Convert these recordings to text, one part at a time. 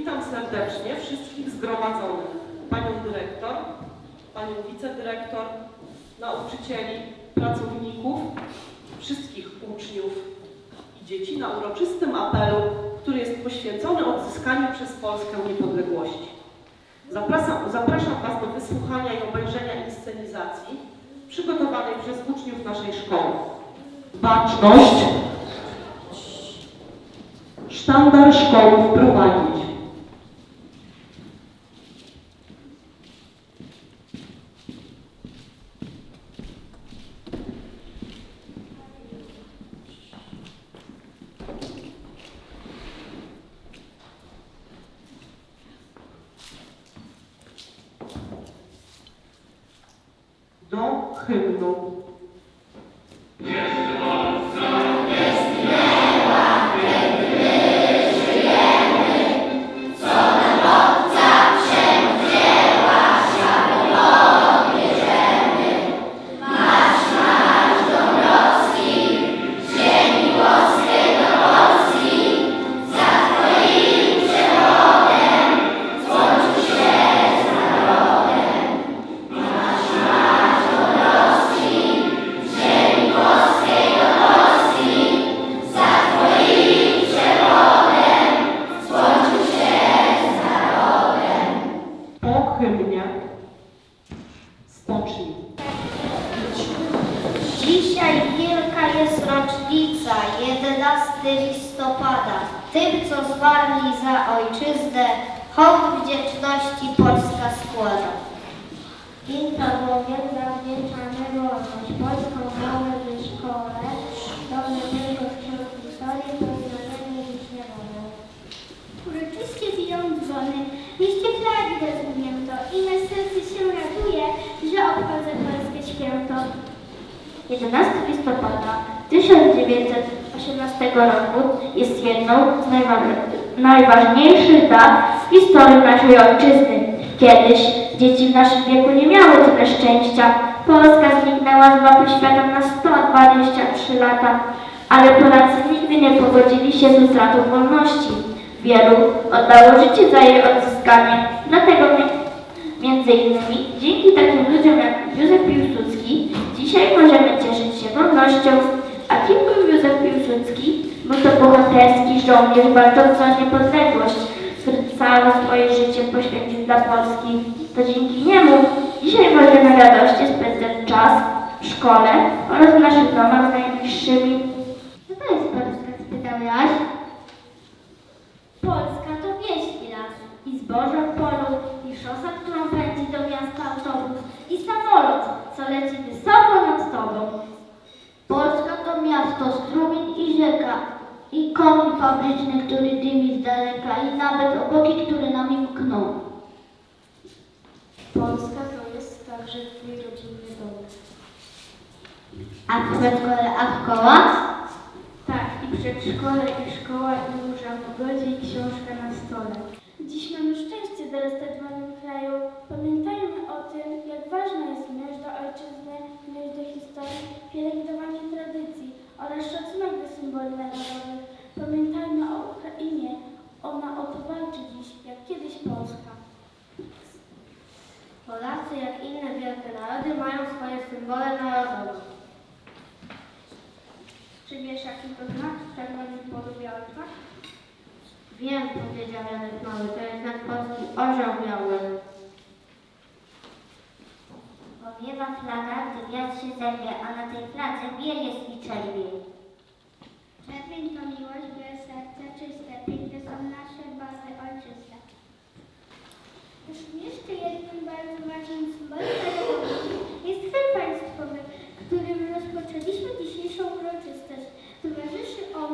Witam serdecznie wszystkich zgromadzonych. Panią dyrektor, panią wicedyrektor, nauczycieli, pracowników, wszystkich uczniów i dzieci na uroczystym apelu, który jest poświęcony odzyskaniu przez Polskę niepodległości. Zapraszam, zapraszam Was do wysłuchania i obejrzenia inscenizacji przygotowanej przez uczniów naszej szkoły. Baczność! Sztandar szkoły wprowadzić. Do hymnu. Hymnie stoczni. Dzisiaj wielka jest rocznica, 11 listopada. Tym, co zmarli za ojczyznę, hołd wdzięczności Polska składa. Dzień to bowiem zawdzięczamy 1918 roku jest jedną z najwa- najważniejszych dat w historii naszej ojczyzny. Kiedyś dzieci w naszym wieku nie miały tyle szczęścia. Polska zniknęła z mapy świata na 123 lata, ale Polacy nigdy nie pogodzili się z utratą wolności. Wielu oddało życie za jej odzyskanie, dlatego mi- Między innymi dzięki takim ludziom jak Józef Piłsudski dzisiaj możemy cieszyć się wolnością, a kim był Józef Piłsudski? Był to bohaterski żołnierz walczący o niepodległość, który całe swoje życie poświęcił dla Polski. To dzięki niemu dzisiaj możemy radośnie spędzać czas w szkole oraz w naszych domach z najbliższymi. Co to jest Polska, spytałaś? Polska to wieś i las, i zboże w polu, i szosa, którą pędzi do miasta autobus, i samolot, co leci wysoko nad tobą. Polska to miasto, i rzeka, i komin fabryczny, który dymi z daleka, i nawet oboki, które nami mkną. Polska to jest także twój rodzinny dom. A w przedszkole, a w szkołach? Tak, i przedszkole, i szkoła, i róża w ogrodzie, i książka na stole. Dziś mamy szczęście dorastać w moim kraju. Pamiętajmy o tym, jak ważna jest miłość do ojczyzny, miłość do historii, pielęgnowanie tradycji oraz szacunek do symboli narodowych. Pamiętajmy o Ukrainie. Ona o to walczy dziś, jak kiedyś Polska. Polacy, jak inne wielkie narody, mają swoje symbole narodowe. Czy wiesz, jaki to znak? Czerwony polu biały flag? Wiem, powiedział Janek Mały, to jest znak polski orzeł biały. Powiewa flaga, gdy wiatr się zerwie, a na tej fladze biel jest i czerwień. Czerwień to miłość, białe serce, czyste, piękne są nasze barwy. Już jeszcze jednym bardzo ważnym symbolem jest chleb państwowy, którym rozpoczęliśmy dzisiejszą uroczystość. Towarzyszy on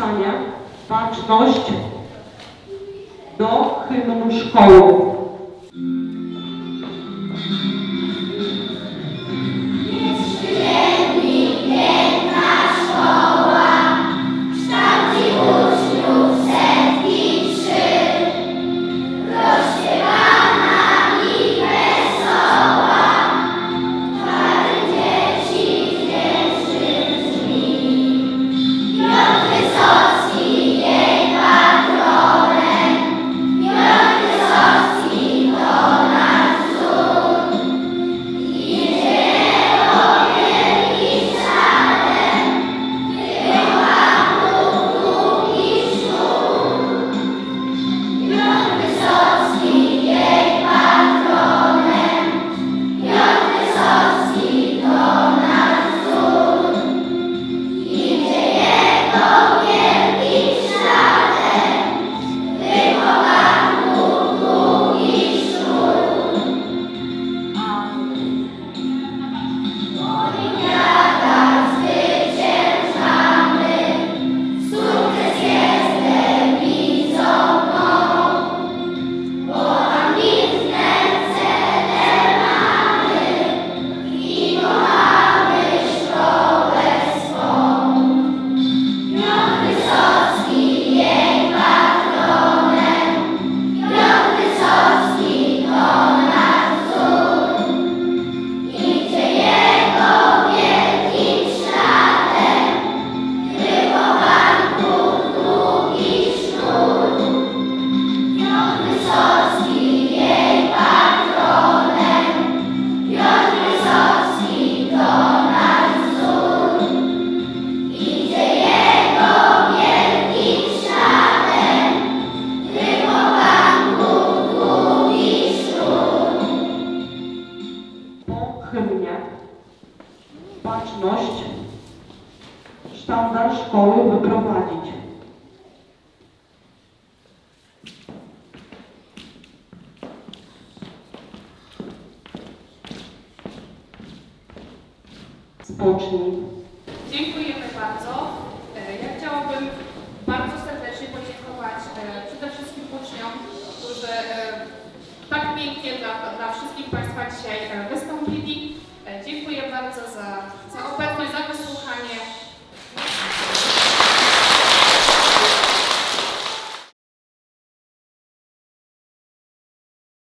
przypuszczania baczność do hymnu szkoły. sztandar szkoły wyprowadzić. Spocznij. Dziękujemy bardzo. E, ja chciałabym bardzo serdecznie podziękować e, przede wszystkim uczniom, którzy e, tak pięknie dla, dla wszystkich Państwa dzisiaj wystąpili. Dziękuję bardzo za, za obecność, za wysłuchanie.